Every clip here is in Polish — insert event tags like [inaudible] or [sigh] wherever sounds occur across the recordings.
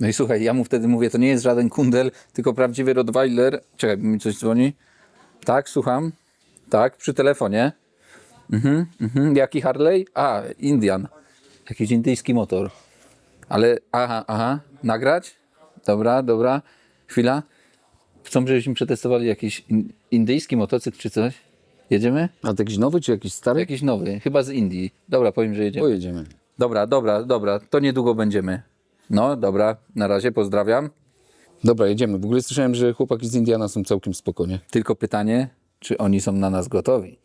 No i słuchaj, ja mu wtedy mówię, to nie jest żaden kundel, tylko prawdziwy Rottweiler. Czekaj, mi coś dzwoni. Tak, słucham. Tak, przy telefonie. Mhm, mhm. Jaki Harley? A, Indian. Jakiś indyjski motor. Ale, aha, aha, nagrać? Dobra, dobra. Chwila. Chcą, żebyśmy przetestowali jakiś in, indyjski motocykl czy coś. Jedziemy? A to jakiś nowy czy jakiś stary? Jakiś nowy, chyba z Indii. Dobra, powiem, że jedziemy. Pojedziemy. Dobra, dobra, dobra, to niedługo będziemy. No, dobra, na razie pozdrawiam. Dobra, jedziemy. W ogóle słyszałem, że chłopaki z Indiana są całkiem spokojnie. Tylko pytanie, czy oni są na nas gotowi?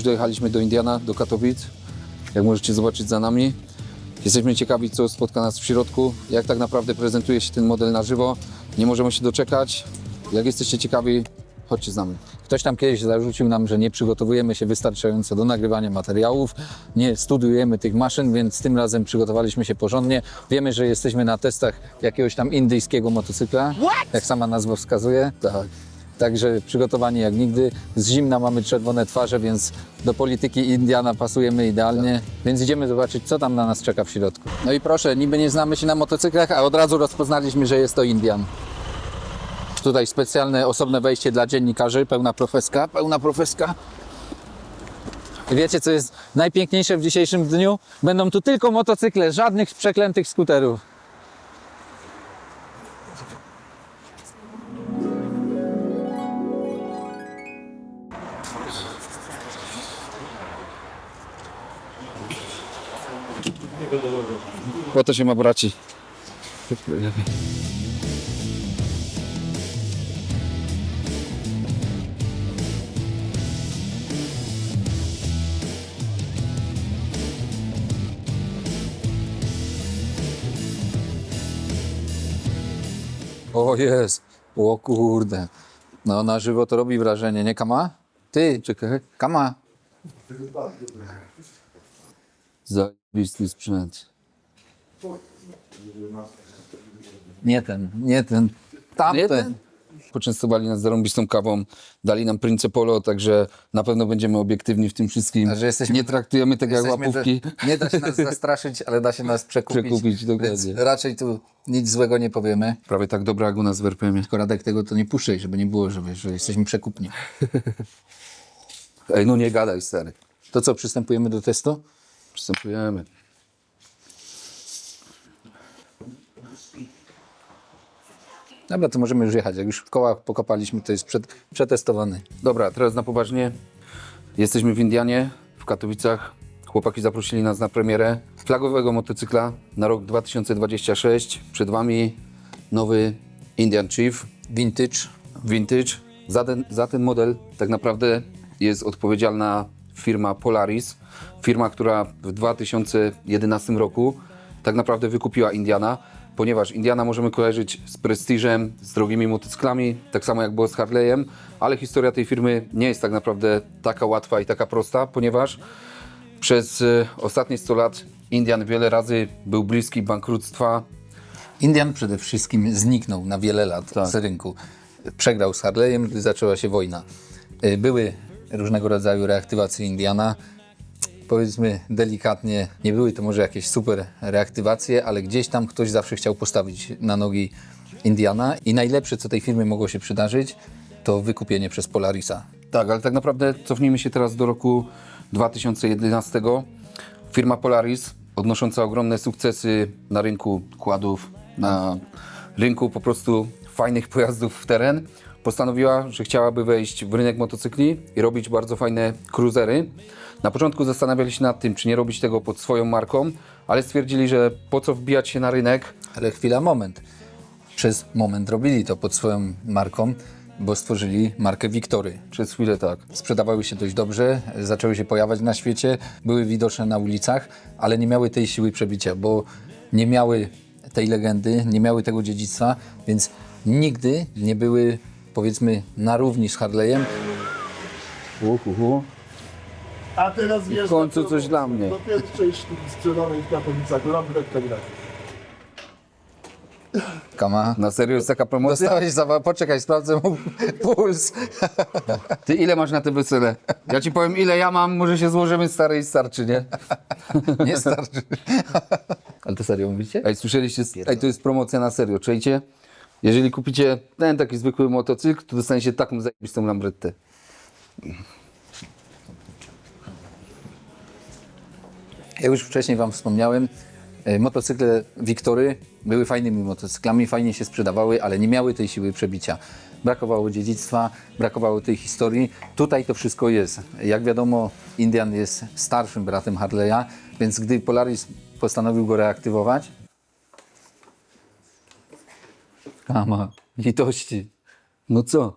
Już dojechaliśmy do Indiana, do Katowic. Jak możecie zobaczyć za nami. Jesteśmy ciekawi, co spotka nas w środku, jak tak naprawdę prezentuje się ten model na żywo. Nie możemy się doczekać. Jak jesteście ciekawi, chodźcie z nami. Ktoś tam kiedyś zarzucił nam, że nie przygotowujemy się wystarczająco do nagrywania materiałów, nie studiujemy tych maszyn, więc tym razem przygotowaliśmy się porządnie. Wiemy, że jesteśmy na testach jakiegoś tam indyjskiego motocykla, jak sama nazwa wskazuje. Tak. Także przygotowani jak nigdy. Z zimna mamy czerwone twarze, więc do polityki Indiana pasujemy idealnie. Więc idziemy zobaczyć, co tam na nas czeka w środku. No i proszę, niby nie znamy się na motocyklach, a od razu rozpoznaliśmy, że jest to Indian. Tutaj specjalne, osobne wejście dla dziennikarzy, pełna profeska, pełna profeska. I wiecie, co jest najpiękniejsze w dzisiejszym dniu? Będą tu tylko motocykle, żadnych przeklętych skuterów. To się ma braci. O jest, o kurde. No na żywo to robi wrażenie, nie Kama? Ty, czekaj, Kama. Zajebisty sprzęt. Nie ten, nie ten, tamten. Nie ten? Poczęstowali nas zarąbistą kawą, dali nam Prince Polo, także na pewno będziemy obiektywni w tym wszystkim. A że jesteśmy- Nie traktujemy tego jak Jesteśmy łapówki. Nie da się nas zastraszyć, ale da się nas przekupić. Przekupić, dokładnie. Więc raczej tu nic złego nie powiemy. Prawie tak dobra jak u nas w RPM-ie. Tylko Radek tego to nie puszczaj, żeby nie było, że, wiesz, że jesteśmy przekupni. [laughs] Ej, no nie gadaj, stary. To co, przystępujemy do testu? Przystępujemy. Dobra, to możemy już jechać. Jak już w kołach pokopaliśmy, to jest przed, przetestowany. Dobra, teraz na poważnie. Jesteśmy w Indianie, w Katowicach. Chłopaki zaprosili nas na premierę flagowego motocykla na rok 2026. Przed Wami nowy Indian Chief Vintage. Vintage. Za ten, za ten model tak naprawdę jest odpowiedzialna firma Polaris. Firma, która w 2011 roku tak naprawdę wykupiła Indiana, ponieważ Indiana możemy kojarzyć z prestiżem, z drogimi motocyklami, tak samo jak było z Harley'em, ale historia tej firmy nie jest tak naprawdę taka łatwa i taka prosta, ponieważ przez e, ostatnie 100 lat Indian wiele razy był bliski bankructwa, Indian przede wszystkim zniknął na wiele lat z rynku. Przegrał z Harley'em, gdy zaczęła się wojna. Y, Były różnego rodzaju reaktywacje Indiana. Powiedzmy delikatnie, nie były to może jakieś super reaktywacje, ale gdzieś tam ktoś zawsze chciał postawić na nogi Indiana. I najlepsze, co tej firmie mogło się przydarzyć, to wykupienie przez Polarisa. Tak, ale tak naprawdę cofnijmy się teraz do roku 2011. Firma Polaris, odnosząca ogromne sukcesy na rynku kładów, na rynku po prostu fajnych pojazdów w teren, postanowiła, że chciałaby wejść w rynek motocykli i robić bardzo fajne cruisery. Na początku zastanawiali się nad tym, czy nie robić tego pod swoją marką, ale stwierdzili, że po co wbijać się na rynek, Ale chwila, moment. Przez moment robili to pod swoją marką, bo stworzyli markę Wiktory. przez chwilę tak. sprzedawały się dość dobrze, zaczęły się pojawiać na świecie, były widoczne na ulicach, ale nie miały tej siły przebicia, bo nie miały tej legendy, nie miały tego dziedzictwa, więc nigdy nie były powiedzmy na równi z Harley'em. Uhuhu. A teraz wiesz... w końcu coś dla mnie. Do pierwszej sztuki sprzedanej w Katowicach Lambretta Grafik. Kama. Na serio jest taka promocja? Dostałeś za... Poczekaj, sprawdzę mu [laughs] puls. Ty ile masz na te wesele? Ja ci powiem ile ja mam, może się złożymy stary i starczy, nie? [laughs] Nie starczy. [laughs] Ale to serio mówicie? Ej, słyszeliście? Ej, to jest promocja na serio, czujcie? Jeżeli kupicie ten taki zwykły motocykl, to dostaniecie taką zajebistą Lambrettę. Ja już wcześniej Wam wspomniałem, e, motocykle Wiktory były fajnymi motocyklami, fajnie się sprzedawały, ale nie miały tej siły przebicia. Brakowało dziedzictwa, brakowało tej historii. Tutaj to wszystko jest. Jak wiadomo, Indian jest starszym bratem Harley'a, więc gdy Polaris postanowił go reaktywować, kama, litości. No co?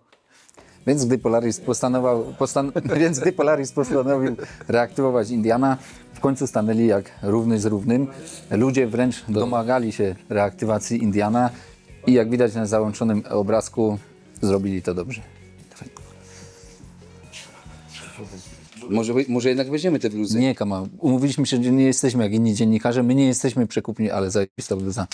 Więc gdy Polaris postanowił, postan [laughs] więc gdy Polaris postanowił reaktywować Indiana, w końcu stanęli jak równy z równym. Ludzie wręcz domagali się reaktywacji Indiana i jak widać na załączonym obrazku, zrobili to dobrze. Może, może jednak weźmiemy te bluzy? Nie, Kama, umówiliśmy się, że nie jesteśmy jak inni dziennikarze, my nie jesteśmy przekupni, ale zajebista bluza.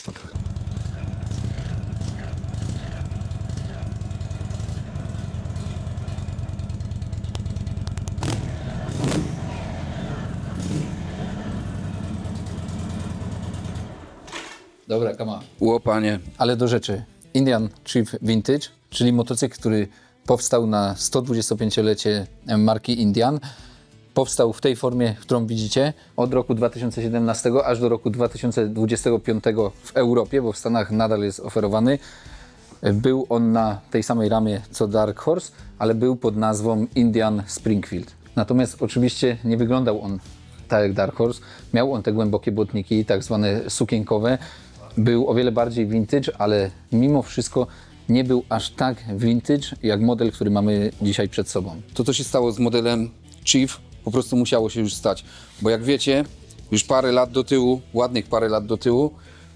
Dobra, Kama, Łopanie. ale do rzeczy. Indian Chief Vintage, czyli motocykl, który powstał na 125-lecie marki Indian. Powstał w tej formie, którą widzicie, od roku 2017 aż do roku 2025 w Europie, bo w Stanach nadal jest oferowany. Był on na tej samej ramie co Dark Horse, ale był pod nazwą Indian Springfield. Natomiast oczywiście nie wyglądał on tak jak Dark Horse. Miał on te głębokie błotniki, tak zwane sukienkowe. Był o wiele bardziej vintage, ale mimo wszystko nie był aż tak vintage jak model, który mamy dzisiaj przed sobą. To, co się stało z modelem Chief, po prostu musiało się już stać. Bo jak wiecie, już parę lat do tyłu, ładnych parę lat do tyłu,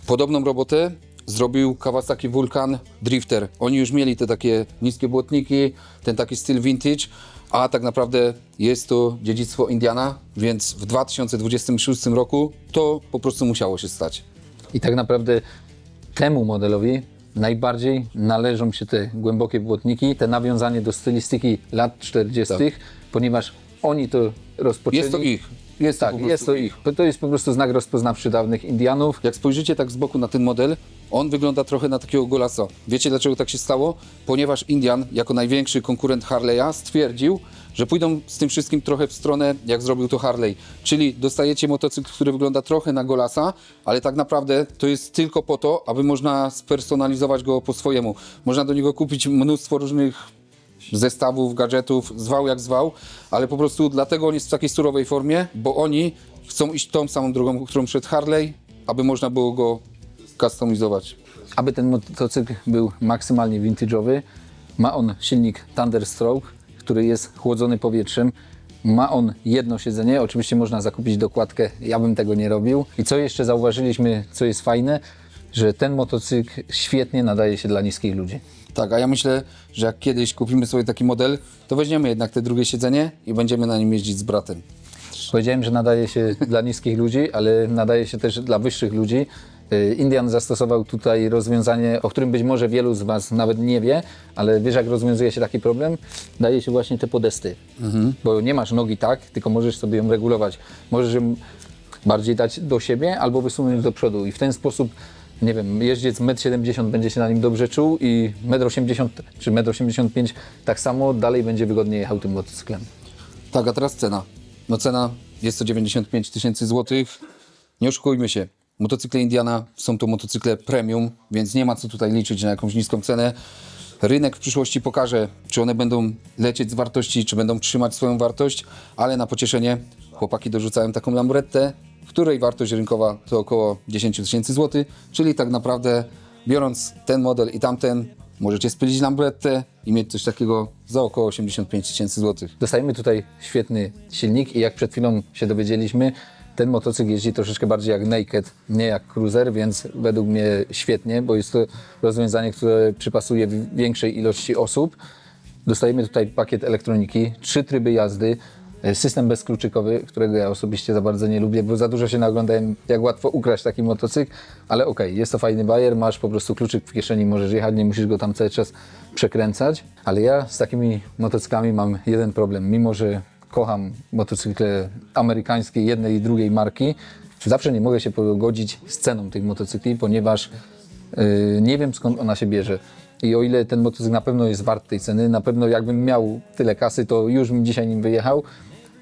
podobną robotę zrobił Kawasaki Vulcan Drifter. Oni już mieli te takie niskie błotniki, ten taki styl vintage, a tak naprawdę jest to dziedzictwo Indiana, więc w 2026 roku to po prostu musiało się stać. I tak naprawdę temu modelowi najbardziej należą się te głębokie błotniki, te nawiązanie do stylistyki lat 40., ponieważ oni to rozpoczęli. Jest to ich. Jest tak, jest to ich. To jest po prostu znak rozpoznawczy dawnych Indianów. Jak spojrzycie tak z boku na ten model, on wygląda trochę na takiego golasa. Wiecie dlaczego tak się stało? Ponieważ Indian, jako największy konkurent Harley'a, stwierdził, że pójdą z tym wszystkim trochę w stronę, jak zrobił to Harley. Czyli dostajecie motocykl, który wygląda trochę na golasa, ale tak naprawdę to jest tylko po to, aby można spersonalizować go po swojemu. Można do niego kupić mnóstwo różnych zestawów, gadżetów, zwał jak zwał, ale po prostu dlatego on jest w takiej surowej formie, bo oni chcą iść tą samą drogą, którą szedł Harley, aby można było go customizować. Aby ten motocykl był maksymalnie vintage'owy, ma on silnik Thunderstroke, który jest chłodzony powietrzem. Ma on jedno siedzenie, oczywiście można zakupić dokładkę, ja bym tego nie robił. I co jeszcze zauważyliśmy, co jest fajne, że ten motocykl świetnie nadaje się dla niskich ludzi. Tak, a ja myślę, że jak kiedyś kupimy sobie taki model, to weźmiemy jednak te drugie siedzenie i będziemy na nim jeździć z bratem. Powiedziałem, że nadaje się dla niskich ludzi, ale nadaje się też dla wyższych ludzi. Y, Indian zastosował tutaj rozwiązanie, o którym być może wielu z Was nawet nie wie, ale wiesz jak rozwiązuje się taki problem? Daje się właśnie te podesty, bo nie masz nogi tak, tylko możesz sobie ją regulować. Możesz ją bardziej dać do siebie albo wysunąć do przodu i w ten sposób nie wiem, jeździec 1,70 m będzie się na nim dobrze czuł i 1,80 m czy 1,85 m tak samo dalej będzie wygodnie jechał tym motocyklem. Tak, a teraz cena. No cena jest to 95 tysięcy złotych. Nie oszukujmy się. Motocykle Indiana są to motocykle premium, więc nie ma co tutaj liczyć na jakąś niską cenę. Rynek w przyszłości pokaże, czy one będą lecieć z wartości, czy będą trzymać swoją wartość, ale na pocieszenie chłopaki dorzucają taką Lambrettę, której wartość rynkowa to około 10 tysięcy złotych, czyli tak naprawdę biorąc ten model i tamten, możecie spylić Lambrettę i mieć coś takiego za około 85 tysięcy złotych. Dostajemy tutaj świetny silnik i jak przed chwilą się dowiedzieliśmy, ten motocykl jeździ troszeczkę bardziej jak naked, nie jak cruiser, więc według mnie świetnie, bo jest to rozwiązanie, które przypasuje większej ilości osób. Dostajemy tutaj pakiet elektroniki, trzy tryby jazdy, E, System bezkluczykowy, którego ja osobiście za bardzo nie lubię, bo za dużo się naglądałem, jak łatwo ukraść taki motocykl, ale okej, jest to fajny bajer, masz po prostu kluczyk w kieszeni, możesz jechać, nie musisz go tam cały czas przekręcać, ale ja z takimi motocyklami mam jeden problem, mimo że kocham motocykle amerykańskie jednej i drugiej marki, zawsze nie mogę się pogodzić z ceną tych motocykli, ponieważ Yy, nie wiem skąd ona się bierze. I o ile ten motocykl na pewno jest wart tej ceny, na pewno jakbym miał tyle kasy, to już bym dzisiaj nim wyjechał.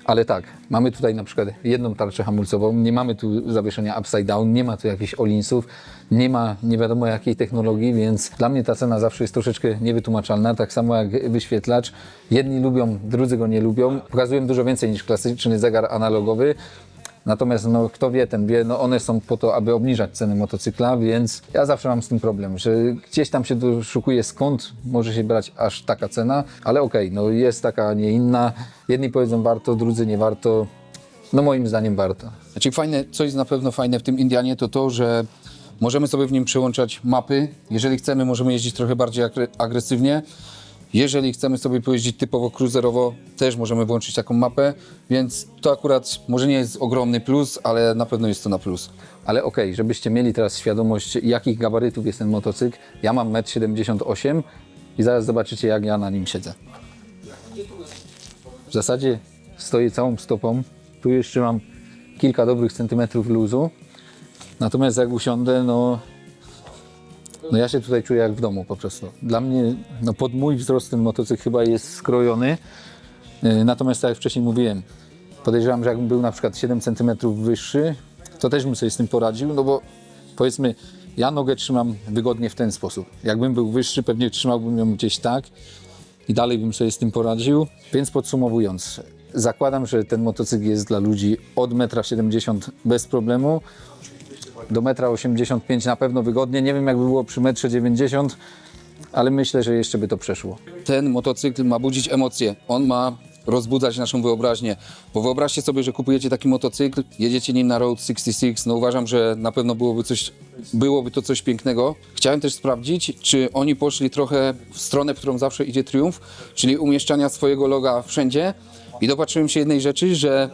Ale tak, mamy tutaj na przykład jedną tarczę hamulcową, nie mamy tu zawieszenia upside down, nie ma tu jakichś olinsów, nie ma nie wiadomo jakiej technologii, więc dla mnie ta cena zawsze jest troszeczkę niewytłumaczalna, tak samo jak wyświetlacz. Jedni lubią, drudzy go nie lubią. Pokazują dużo więcej niż klasyczny zegar analogowy. Natomiast no, kto wie, ten wie, no one są po to, aby obniżać ceny motocykla, więc ja zawsze mam z tym problem, że gdzieś tam się doszukuje skąd może się brać aż taka cena, ale okej, no jest taka, a nie inna. Jedni powiedzą warto, drudzy nie warto. No moim zdaniem warto. Znaczy fajne, co jest na pewno fajne w tym Indianie, to to, że możemy sobie w nim przełączać mapy. Jeżeli chcemy, możemy jeździć trochę bardziej agre- agresywnie. Jeżeli chcemy sobie pojeździć typowo cruiserowo, też możemy włączyć taką mapę, więc to akurat może nie jest ogromny plus, ale na pewno jest to na plus. Ale okej, żebyście mieli teraz świadomość, jakich gabarytów jest ten motocykl. Ja mam 1,78 m i zaraz zobaczycie, jak ja na nim siedzę. W zasadzie stoję całą stopą. Tu jeszcze mam kilka dobrych centymetrów luzu. Natomiast jak usiądę, no, no ja się tutaj czuję jak w domu po prostu. Dla mnie, no pod mój wzrost ten motocykl chyba jest skrojony. Yy, Natomiast tak jak wcześniej mówiłem, podejrzewam, że jakbym był na przykład 7 cm wyższy, to też bym sobie z tym poradził, no bo powiedzmy, ja nogę trzymam wygodnie w ten sposób. Jakbym był wyższy, pewnie trzymałbym ją gdzieś tak i dalej bym sobie z tym poradził. Więc podsumowując, zakładam, że ten motocykl jest dla ludzi od 1,70 m bez problemu do 1,85 m na pewno wygodnie. Nie wiem, jakby było przy 1,90 m, ale myślę, że jeszcze by to przeszło. ten motocykl ma budzić emocje. On ma rozbudzać naszą wyobraźnię. Bo wyobraźcie sobie, że kupujecie taki motocykl, jedziecie nim na Road 66. No uważam, że na pewno byłoby, coś, byłoby to coś pięknego. Chciałem też sprawdzić, czy oni poszli trochę w stronę, w którą zawsze idzie Triumph, czyli umieszczania swojego loga wszędzie. I dopatrzyłem się jednej rzeczy, że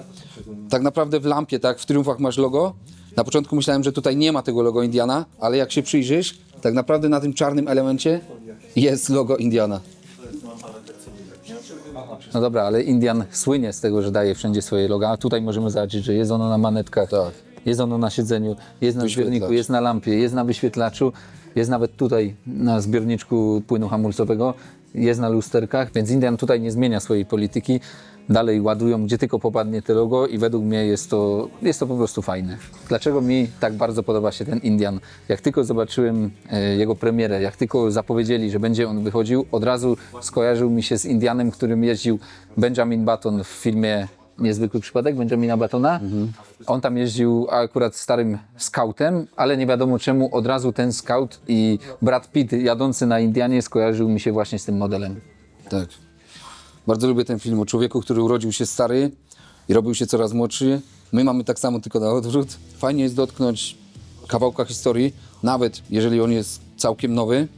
tak naprawdę w lampie, tak, w Triumphach masz logo. Na początku myślałem, że tutaj nie ma tego logo Indiana, ale jak się przyjrzysz, tak naprawdę na tym czarnym elemencie jest logo Indiana. No dobra, ale Indian słynie z tego, że daje wszędzie swoje loga. A tutaj możemy zobaczyć, że jest ono na manetkach, Tak. jest ono na siedzeniu, jest na zbiorniku, jest na lampie, jest na wyświetlaczu, jest nawet tutaj na zbiorniczku płynu hamulcowego, jest na lusterkach, więc Indian tutaj nie zmienia swojej polityki. Dalej ładują, gdzie tylko popadnie te logo i według mnie jest to, jest to po prostu fajne. Dlaczego mi tak bardzo podoba się ten Indian? Jak tylko zobaczyłem e, jego premierę, jak tylko zapowiedzieli, że będzie on wychodził, od razu skojarzył mi się z Indianem, którym jeździł Benjamin Button w filmie Niezwykły przypadek Benjamina Buttona. On tam jeździł akurat starym scoutem, ale nie wiadomo czemu od razu ten scout i Brad Pitt jadący na Indianie skojarzył mi się właśnie z tym modelem. Tak. Bardzo lubię ten film o człowieku, który urodził się stary i robił się coraz młodszy. My mamy tak samo, tylko na odwrót. Fajnie jest dotknąć kawałka historii, nawet jeżeli on jest całkiem nowy.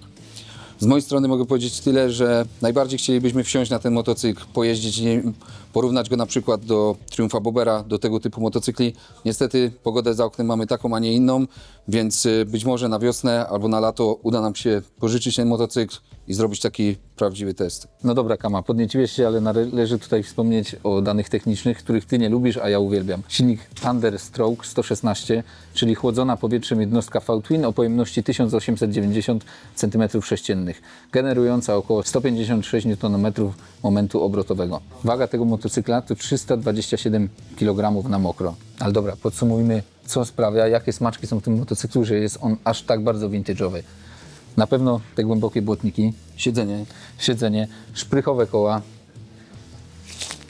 Z mojej strony mogę powiedzieć tyle, że najbardziej chcielibyśmy wsiąść na ten motocykl, pojeździć nim, porównać go na przykład do Triumfa Bobera, do tego typu motocykli. Niestety pogodę za oknem mamy taką, a nie inną, więc y, być może na wiosnę albo na lato uda nam się pożyczyć ten motocykl i zrobić taki prawdziwy test. No dobra, Kama, podnieciłeś się, ale należy tutaj wspomnieć o danych technicznych, których Ty nie lubisz, a ja uwielbiam. Silnik Thunder Stroke 116, czyli chłodzona powietrzem jednostka V-Twin o pojemności 1890 cm3, generująca około 156 Nm momentu obrotowego. Waga tego motocykla to 327 kg na mokro. Ale dobra, podsumujmy, co sprawia, jakie smaczki są w tym motocyklu, że jest on aż tak bardzo vintage'owy. Na pewno te głębokie błotniki, Siedzenie. siedzenie, szprychowe koła,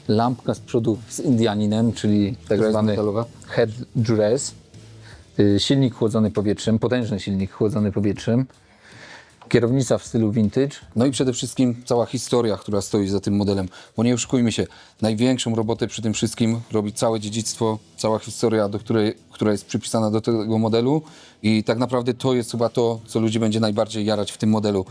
lampka z przodu z Indianinem, czyli tak jest zwany metalowa? head dress, y, silnik chłodzony powietrzem, potężny silnik chłodzony powietrzem, kierownica w stylu vintage, No i przede wszystkim cała historia, która stoi za tym modelem. Bo nie oszukujmy się, największą robotę przy tym wszystkim robi całe dziedzictwo, cała historia, do której, która jest przypisana do tego modelu. I tak naprawdę to jest chyba to, co ludzi będzie najbardziej jarać w tym modelu.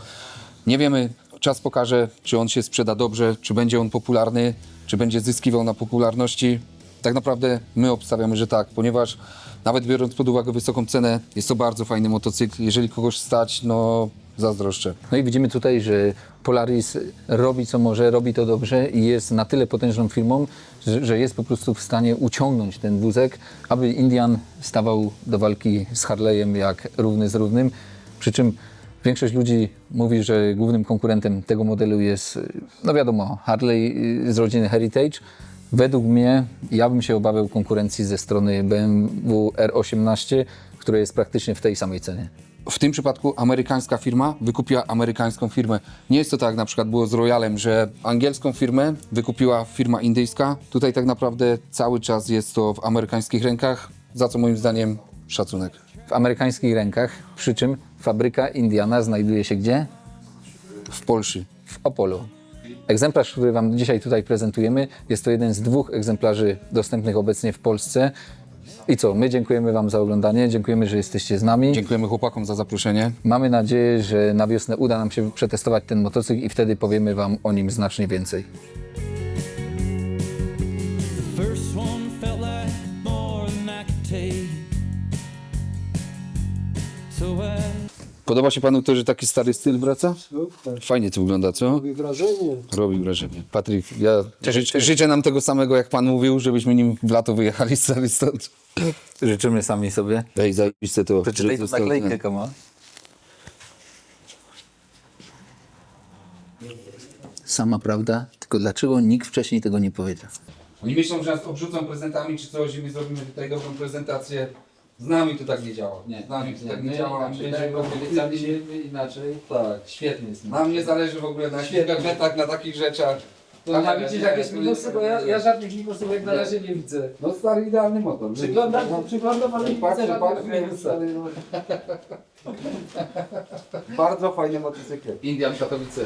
Nie wiemy, czas pokaże, czy on się sprzeda dobrze, czy będzie on popularny, czy będzie zyskiwał na popularności? Tak naprawdę my obstawiamy, że tak, ponieważ nawet biorąc pod uwagę wysoką cenę, jest to bardzo fajny motocykl. Jeżeli kogoś stać, no zazdroszczę. No i widzimy tutaj, że Polaris robi co może, robi to dobrze i jest na tyle potężną firmą, że, że jest po prostu w stanie uciągnąć ten wózek, aby Indian stawał do walki z Harley'em jak równy z równym. Przy czym większość ludzi mówi, że głównym konkurentem tego modelu jest, no wiadomo, Harley y, z rodziny Heritage. Według mnie, ja bym się obawiał konkurencji ze strony BMW R18, które jest praktycznie w tej samej cenie. W tym przypadku amerykańska firma wykupiła amerykańską firmę. Nie jest to tak jak na przykład było z Royalem, że angielską firmę wykupiła firma indyjska. Tutaj tak naprawdę cały czas jest to w amerykańskich rękach, za co moim zdaniem szacunek. w amerykańskich rękach, przy czym fabryka Indiana znajduje się gdzie? W Polsce. W Opolu. Egzemplarz, który Wam dzisiaj tutaj prezentujemy, jest to jeden z dwóch egzemplarzy dostępnych obecnie w Polsce. I co, my dziękujemy Wam za oglądanie, dziękujemy, że jesteście z nami. Dziękujemy chłopakom za zaproszenie. Mamy nadzieję, że na wiosnę uda nam się przetestować ten motocykl i wtedy powiemy Wam o nim znacznie więcej. Podoba się panu to, że taki stary styl wraca? Fajnie to wygląda, co? Robi wrażenie. Robi wrażenie. Patryk, ja życzę, życzę nam tego samego, jak pan mówił, żebyśmy nim w lato wyjechali [laughs] stary stąd. Życzymy sami sobie. Daj, zajebiste to. Przeczytaj został naklejkę, koma. Sama prawda, tylko dlaczego nikt wcześniej tego nie powiedział? Oni myślą, że nas obrzucą prezentami czy coś i my zrobimy tutaj dobrą prezentację. Z nami to tak nie działa. Z nami to tak nie działa. My będziemy obiecaliśmy inaczej. Tak, świetnie jest. Nam nie zależy w ogóle na takich gadżetach, na takich rzeczach. To ja widzisz jakieś minusy, bo ja, ja żadnych minusów jak na razie nie widzę. No stary, idealny motor. Przyglądam, przyglądam, ale nie widzę Patrzę, żadnych patrzę, minusów. stary, no. Bardzo fajny motocykl. Indian Katowice.